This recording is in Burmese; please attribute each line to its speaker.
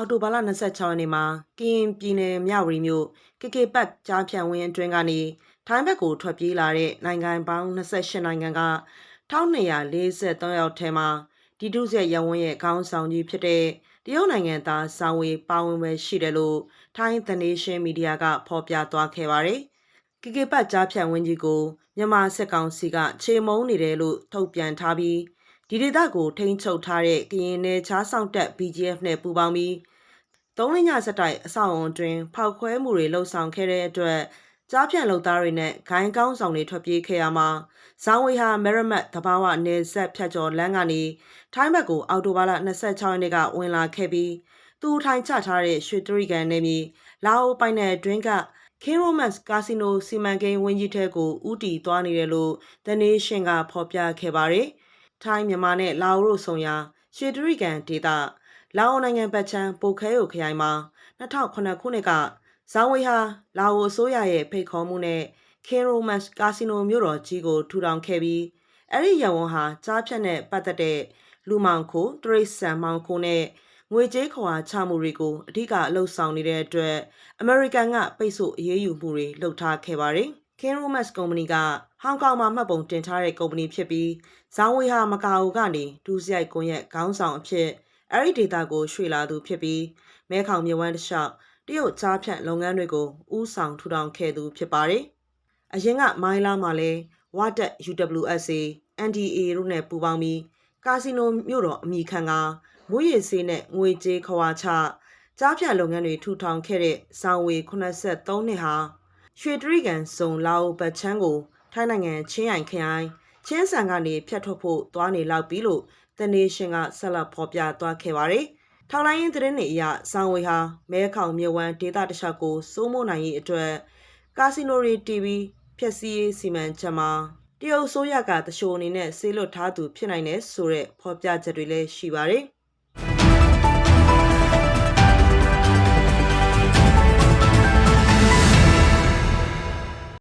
Speaker 1: အော်တိုဘာလ26ရက်နေ့မှာကရင်ပြည်နယ်မြဝတီမြို့ကေကေပတ်ကြားဖြန့်ဝင်းအတွင်းကနေထိုင်းဘက်ကိုထွက်ပြေးလာတဲ့နိုင်ငံပေါင်း28နိုင်ငံက1243ယောက်ထဲမှာဒီဒုစရရဝန်းရဲ့ခေါင်းဆောင်ကြီးဖြစ်တဲ့တရုတ်နိုင်ငံသားစာဝေပါဝင်ပဲရှိတယ်လို့ထိုင်း The Nation Media ကဖော်ပြသွားခဲ့ပါတယ်။ကေကေပတ်ကြားဖြန့်ဝင်းကြီးကိုမြန်မာစစ်ကောင်စီကခြေမုံနေတယ်လို့ထုတ်ပြန်ထားပြီး ဒီဒေသကိုထိန်းချုပ်ထားတဲ့ကရင်နယ်ခြားဆောင်တပ် BGF နဲ့ပူးပေါင်းပြီးသုံးလညစတိုက်အဆောက်အုံတွင် ဖောက်ခွဲမှုတွေလှုပ်ဆောင်ခဲ့တဲ့အတွက်ကြားဖြန့်လုံသားတွေနဲ့ဂိုင်းကောင်းဆောင်တွေထွက်ပြေးခဲ့ရမှာဇောင်းဝေဟာမဲရမတ်တဘာဝနယ်ဆက်ဖြတ်ကျော်လမ်းကနေထိုင်းဘက်ကိုအော်တိုဘာလ26ရက်နေ့ကဝင်လာခဲ့ပြီးသူထိုင်ချထားတဲ့ရွှေတရိကန်နယ်မြေလာအိုပိုင်နယ်တွင်းက King Romance Casino စီမံကိန်းဝင်းကြီးထဲကိုဥတီသွားနေတယ်လို့ The Nation ကဖော်ပြခဲ့ပါတယ်။ ထိုင်းမြန်မာနဲ့လာအိုတို့ဆုံရာရွှေတရိကန်ဒေသလာအိုနိုင်ငံပတ်ချမ်းပိုခဲယိုခရိုင်မှာ2009ခုနှစ်ကဇောင်းဝေဟာလာအိုအစိုးရရဲ့ဖိတ်ခေါ်မှုနဲ့ King Romance Casino မြို့တော်ကြီးကိုထူထောင်ခဲ့ပြီးအဲ့ဒီရဝန်းဟာကြားဖြတ်နဲ့ပတ်သက်တဲ့လူမောင်ခိုတရိတ်ဆန်မောင်ခိုနဲ့ငွေကြေးခွာချမှုတွေကိုအဓိကအလုပ်ဆောင်နေတဲ့အတွက်အမေရိကန်ကပိတ်ဆို့အရေးယူမှုတွေလုပ်ထားခဲ့ပါတယ်။ King Romance ကုမ္ပဏီကဟောင်ကောင်မှာမှတ်ပုံတင်ထားတဲ့ကုမ္ပဏီဖြစ်ပြီးဇောင်းဝေဟာမကာအိုကနေဒူးစရိုက်ကွန်ရက်ခေါင်းဆောင်အဖြစ်အဲ့ဒီဒေတာကိုရွှေ့လာသူဖြစ်ပြီးမဲခေါင်မြဝန်းတစ်လျှောက်တရုတ်ကြားဖြန့်လုပ်ငန်းတွေကိုဥဆောင်ထူထောင်ခဲ့သူဖြစ်ပါတယ်။အရင်ကမိုင်းလာမှာလဲဝါတက် UWSA NDA တို့နဲ့ပူးပေါင်းပြီးကာစီနိုမြို့တော်အမိခံကမွေးရည်ဆေးနဲ့ငွေကြေးခွာချကြားဖြတ်လုပ်ငန်းတွေထူထောင်ခဲ့တဲ့ဇောင်ဝေ83နှစ်ဟာ ရွှေတရိကန်စုံလာအိုပတ်ချမ်းကိုထိုင်းနိုင်ငံချင်းရိုင်ခရိုင်ချင်းဆန်ကနေဖျက်ထုတ်ဖို့သွားနေလောက်ပြီလို့ The Nation ကဆက်လက်ဖော်ပြသွားခဲ့ပါတယ်။ထောက်လိုင်းရင်သတင်းတွေအရဇောင်ဝေဟာမဲခေါင်မြဝန်းဒေသတခြားကိုစိုးမိုးနိုင်ရေးအတွက်ကာစီနိုရီတီဗီဖျက်ဆီးရေးစီမံချက်မှာတရုတ်ဆိုရကတရှိုးအနေနဲ့ဆေးလွတ်ထားသူဖြစ်နိုင်တယ်ဆိုတဲ့ဖော်ပြချက်တွေလည်းရှိပါတယ်။